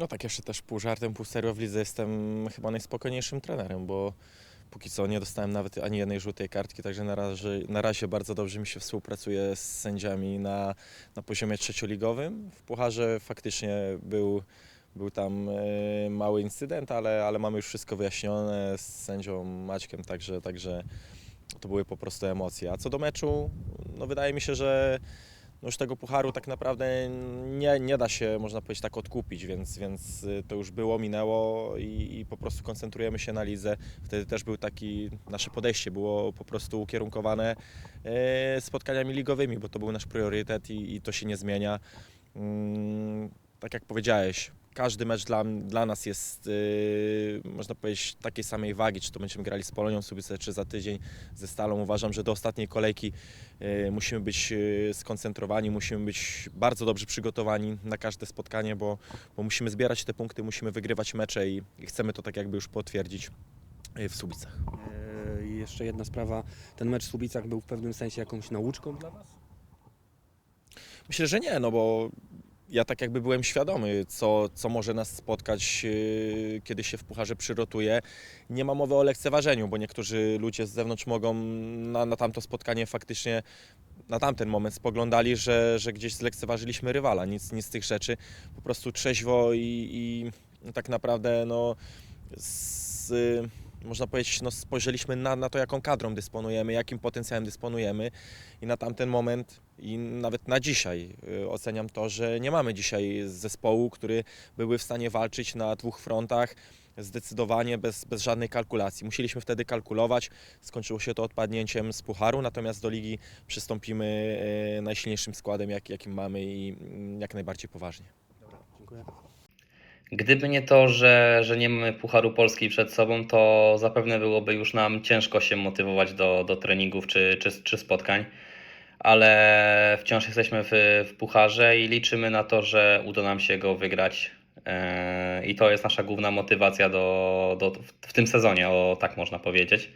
No tak, jeszcze też pół żartem, pół serio w lidze jestem chyba najspokojniejszym trenerem, bo póki co nie dostałem nawet ani jednej żółtej kartki, także na razie, na razie bardzo dobrze mi się współpracuje z sędziami na, na poziomie trzecioligowym. W Pucharze faktycznie był, był tam e, mały incydent, ale, ale mamy już wszystko wyjaśnione z sędzią Maćkiem, także, także to były po prostu emocje. A co do meczu, no wydaje mi się, że no już tego pucharu tak naprawdę nie, nie da się, można powiedzieć, tak odkupić, więc, więc y, to już było, minęło i, i po prostu koncentrujemy się na lidze. Wtedy też był taki, nasze podejście było po prostu ukierunkowane e, spotkaniami ligowymi, bo to był nasz priorytet i, i to się nie zmienia. Tak jak powiedziałeś, każdy mecz dla, dla nas jest, y, można powiedzieć, takiej samej wagi, czy to będziemy grali z Polonią Subice, czy za tydzień ze Stalą. Uważam, że do ostatniej kolejki y, musimy być y, skoncentrowani, musimy być bardzo dobrze przygotowani na każde spotkanie, bo, bo musimy zbierać te punkty, musimy wygrywać mecze i, i chcemy to tak jakby już potwierdzić y, w Subicach. E, jeszcze jedna sprawa, ten mecz w Słubicach był w pewnym sensie jakąś nauczką dla Was? Myślę, że nie, no bo ja tak jakby byłem świadomy, co, co może nas spotkać, yy, kiedy się w pucharze przyrotuje. Nie ma mowy o lekceważeniu, bo niektórzy ludzie z zewnątrz mogą na, na tamto spotkanie faktycznie na tamten moment spoglądali, że, że gdzieś zlekceważyliśmy rywala. Nic, nic z tych rzeczy. Po prostu trzeźwo i, i tak naprawdę no, z, można powiedzieć, no, spojrzeliśmy na, na to, jaką kadrą dysponujemy, jakim potencjałem dysponujemy i na tamten moment i nawet na dzisiaj y, oceniam to, że nie mamy dzisiaj zespołu, który byłby w stanie walczyć na dwóch frontach zdecydowanie bez, bez żadnej kalkulacji. Musieliśmy wtedy kalkulować, skończyło się to odpadnięciem z Pucharu, natomiast do ligi przystąpimy y, najsilniejszym składem, jak, jakim mamy i mm, jak najbardziej poważnie. Dziękuję. Gdyby nie to, że, że nie mamy Pucharu Polski przed sobą, to zapewne byłoby już nam ciężko się motywować do, do treningów czy, czy, czy spotkań, ale wciąż jesteśmy w, w Pucharze i liczymy na to, że uda nam się go wygrać. E, I to jest nasza główna motywacja do, do, w tym sezonie, o tak można powiedzieć.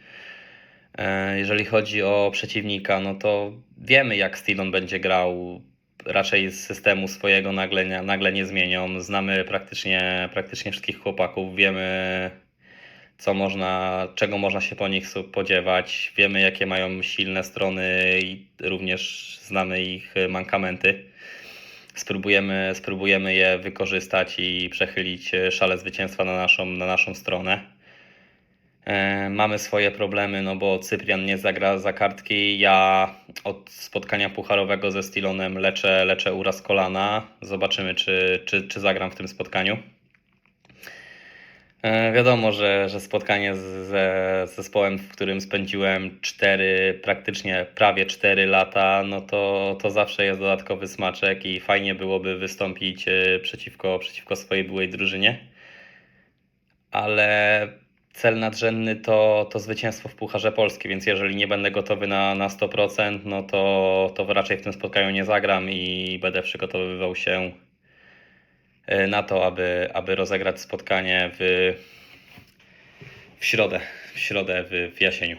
E, Jeżeli chodzi o przeciwnika, no to wiemy jak Stillon będzie grał. Raczej z systemu swojego nagle nagle nie zmienią. Znamy praktycznie, praktycznie wszystkich chłopaków, wiemy co można, czego można się po nich spodziewać. Wiemy jakie mają silne strony i również znamy ich mankamenty. Spróbujemy, spróbujemy je wykorzystać i przechylić szale zwycięstwa na naszą, na naszą stronę. E, Mamy swoje problemy, no bo Cyprian nie zagra za kartki. Ja od spotkania pucharowego ze Stilonem leczę, leczę uraz kolana. Zobaczymy, czy, czy, czy zagram w tym spotkaniu. E, Wiadomo, że, że spotkanie ze zespołem, w którym spędziłem 4, praktycznie prawie 4 lata, no to, to zawsze jest dodatkowy smaczek i fajnie byłoby wystąpić e, przeciwko, przeciwko swojej byłej drużynie. Ale cel nadrzędny to, to zwycięstwo w Pucharze Polski, więc jeżeli nie będę gotowy na, na 100%, no to, to raczej w tym spotkaniu nie zagram i będę przygotowywał się e, na to, aby, aby rozegrać spotkanie w, w środę, w środę w, w Jasieniu.